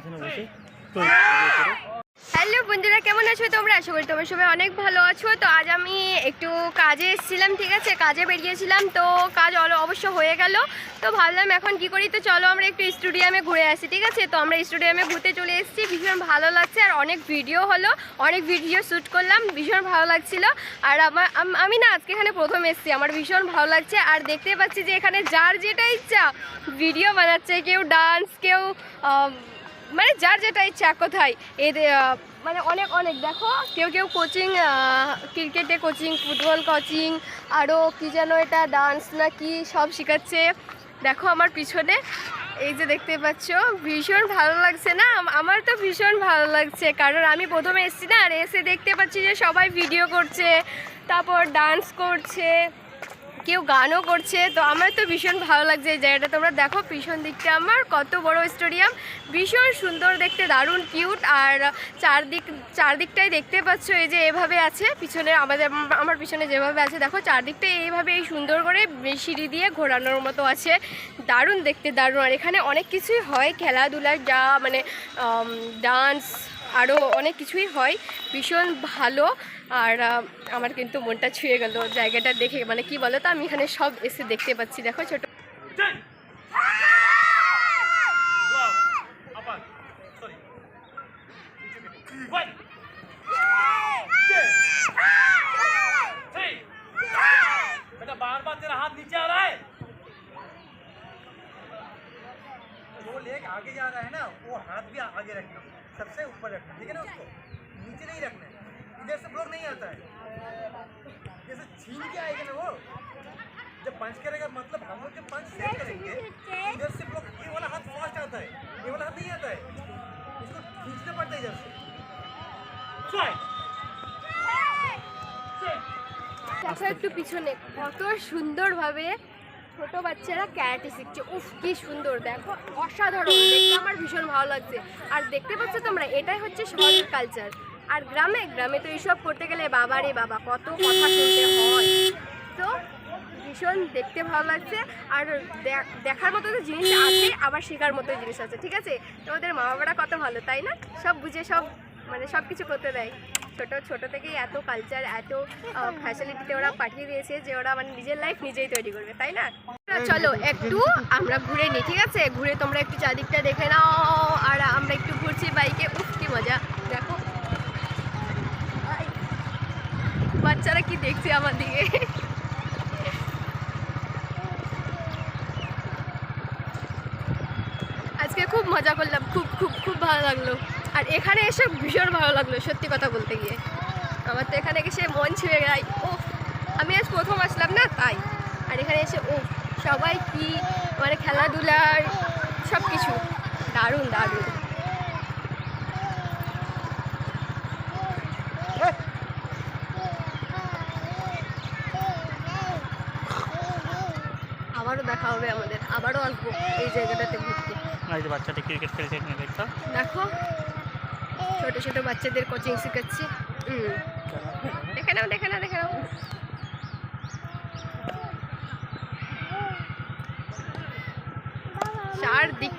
আছেন অবশ্যই বন্ধুরা, কেমন আছো তোমরা? আশা করি তোমরা সবাই অনেক ভালো আছো। তো আজ আমি একটু কাজে এসেছিলাম, ঠিক আছে? কাজে বেরিয়েছিলাম, তো কাজ অবশ্য হয়ে গেল। তো ভাবলাম এখন কি করি? তো চলো আমরা একটু স্টুডিয়ামে ঘুরে আসি, ঠিক আছে? তো আমরা স্টুডিয়ামে ঘুরতে চলে এসেছি। ভীষণ ভালো লাগছে, আর অনেক ভিডিও হলো। অনেক ভিডিও শ্যুট করলাম, ভীষণ ভালো লাগছিল। আর আমার আমি না আজকে এখানে প্রথম এসেছি, আমার ভীষণ ভালো লাগছে। আর দেখতে পাচ্ছি যে এখানে যার যেটা ইচ্ছা ভিডিও বানাচ্ছে, কেউ ডান্স কেউ মানে যার যেটা ইচ্ছা কোথায়। আহ, মানে অনেক অনেক। দেখো কেউ কেউ কোচিং ক্রিকেটে কোচিং ফুটবল কোচিং আরও কি যেন এটা ডান্স না কি সব শেখাচ্ছে। দেখো আমার পিছনে এই যে দেখতে পাচ্ছ ভীষণ ভালো লাগছে না? আমার তো ভীষণ ভালো লাগছে কারণ আমি প্রথমে এসেছি না আর এসে দেখতে পাচ্ছি যে সবাই ভিডিও করছে তারপর ডান্স করছে। কেউ গানও করছে, তো আমার তো ভীষণ ভালো লাগছে এই জায়গাটা। তোমরা দেখো পিছন দিকটা আমার, কত বড় স্টেডিয়াম। ভীষণ সুন্দর দেখতে, দারুণ কিউট আর চারদিক, চারদিকটাই দেখতে পাচ্ছ এই যে এভাবে আছে, পিছনে আমাদের, আমার পিছনে যেভাবে আছে, দেখো চারদিকটা এইভাবে এই সুন্দর করে সিঁড়ি দিয়ে ঘোরানোর মতো আছে। দারুণ দেখতে, দারুণ। আর এখানে অনেক কিছুই হয়, খেলাধুলার যা মানে ডান্স আরও অনেক কিছুই হয়। ভীষণ ভালো। আর আমার কিন্তু মনটা ছুঁয়ে গেল জায়গাটা দেখে। মানে কি বলো তো আমি এখানে সব এসে দেখতে পাচ্ছি। দেখো ছোট बेटा जो लेग आगे जा रहा है ना वो हाथ भी आगे रखना सबसे ऊपर रखना ठीक है ना उसको नीचे नहीं रखना है इधर से ब्लॉक नहीं आता है जैसे छीन के आएगा ना वो जब पंच करेगा मतलब हम लोग जब पंच सेट करेंगे इधर से ब्लॉक ये वाला हाथ फास्ट आता है ये वाला हाथ नहीं आता है इसको खींचना पड़ता है इधर से स्ट्राइक দেখো একটু পিছনে কত সুন্দরভাবে ছোট বাচ্চারা ক্যারাটে শিখছে। উফ, কি সুন্দর, দেখো, অসাধারণ, দেখতে আমার ভীষণ ভালো লাগছে। আর দেখতে পাচ্ছ তোমরা, এটাই হচ্ছে শহরের কালচার আর গ্রামে গ্রামে তো এইসব করতে গেলে বাবা রে বাবা, কত কথা শুনতে হয়। তো ভীষণ দেখতে ভালো লাগছে। আর দেখার মতো তো জিনিস আছে, আবার শেখার মতো জিনিস আছে, ঠিক আছে? তোমাদের মা বাবারা কত ভালো, তাই না? সব বুঝে, সব মানে সব কিছু করতে দেয়। ছোট ছোট থেকেই এত কালচার এত ফ্যাসিলিটিতে ওরা পাঠিয়ে দিয়েছে যে ওরা মানে নিজের লাইফ নিজেই তৈরি করবে, তাই না? চলো, একটু আমরা ঘুরে নিই, ঠিক আছে? ঘুরে তোমরা একটু চারদিকটা দেখে নাও, আর আমরা একটু ঘুরছি বাইকে। উফ, কি মজা। দেখো। বাচ্চারা কি দেখছে আমার দিকে? আজকে খুব মজা করলাম, খুব খুব খুব ভালো লাগল। আর এখানে এসে ভীষণ ভালো লাগল সত্যি কথা বলতে গিয়ে। আমার তো এখানে এসে মন ছুঁয়ে যায় ও আমি আজ প্রথম আসলাম না? তাই। আর এখানে এসে ও সবাই কি মানে খেলাধুলার সব কিছু দারুণ দারুণ। আবারও দেখা হবে আমাদের আবারও আসব এই জায়গাটাতে ঘুরতে। বাচ্চাটা ক্রিকেট খেলছে দেখো। ছোট ছোট বাচ্চাদের কোচিং শেখাচ্ছে। দেখে নাও দেখে নাও দেখে নাও। চারদিক